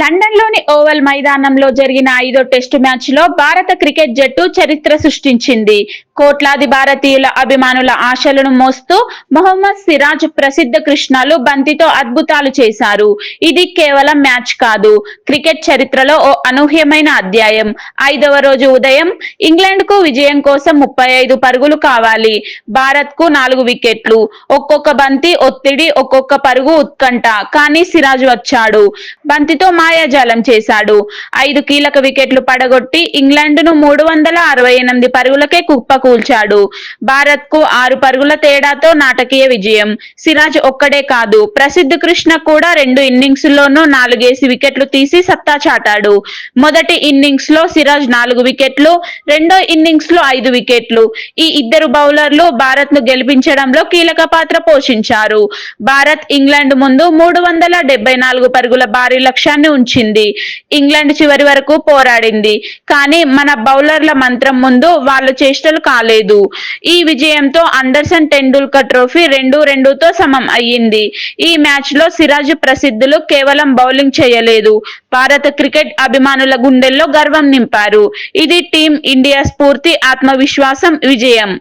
లండన్లోని ఓవల్ మైదానంలో జరిగిన ఐదో టెస్టు మ్యాచ్లో భారత క్రికెట్ జట్టు చరిత్ర సృష్టించింది. కోట్లాది భారతీయుల అభిమానుల ఆశలను మోస్తూ మొహమ్మద్ సిరాజ్ ప్రసిద్ధ కృష్ణాలు బంతితో అద్భుతాలు చేశారు. ఇది కేవలం మ్యాచ్ కాదు. క్రికెట్ చరిత్రలో ఓ అనూహ్యమైన అధ్యాయం. ఐదవ రోజు ఉదయం ఇంగ్లాండ్కు విజయం కోసం ముప్పై ఐదు పరుగులు కావాలి. భారత్కు నాలుగు వికెట్లు. ఒక్కొక్క బంతి ఒత్తిడి ఒక్కొక్క పరుగు ఉత్కంఠ. కానీ సిరాజ్ వచ్చాడు. బంతితో మాయాజాలం చేశాడు. ఐదు కీలక వికెట్లు పడగొట్టి ఇంగ్లాండ్ను మూడు వందల అరవై ఎనిమిది పరుగులకే కుప్పకు కూల్చాడు. భారత్కు ఆరు పరుగుల తేడాతో నాటకీయ విజయం. సిరాజ్ ఒక్కడే కాదు ప్రసిద్ధ కృష్ణ కూడా రెండు ఇన్నింగ్స్ లోనూ నాలుగేసి వికెట్లు తీసి సత్తా చాటాడు. మొదటి ఇన్నింగ్స్లో సిరాజ్ నాలుగు వికెట్లు రెండో ఇన్నింగ్స్లో ఐదు వికెట్లు. ఈ ఇద్దరు బౌలర్లు భారత్ను గెలిపించడంలో కీలక పాత్ర పోషించారు. భారత్ ఇంగ్లాండ్ ముందు మూడు వందల డెబ్బై నాలుగు పరుగుల భారీ లక్ష్యాన్ని ఉంచింది. ఇంగ్లాండ్ చివరి వరకు పోరాడింది. కానీ మన బౌలర్ల మంత్రం ముందు వాళ్ళ చేష్టలు కాలేదు ఈ విజయంతో అండర్సన్ టెండూల్కర్ ట్రోఫీ రెండు రెండుతో సమం అయ్యింది. ఈ మ్యాచ్లో సిరాజ్ ప్రసిద్ధులు కేవలం బౌలింగ్ చేయలేదు. భారత క్రికెట్ అభిమానుల గుండెల్లో గర్వం నింపారు. ఇది టీం ఇండియా స్ఫూర్తి ఆత్మవిశ్వాసం విజయం.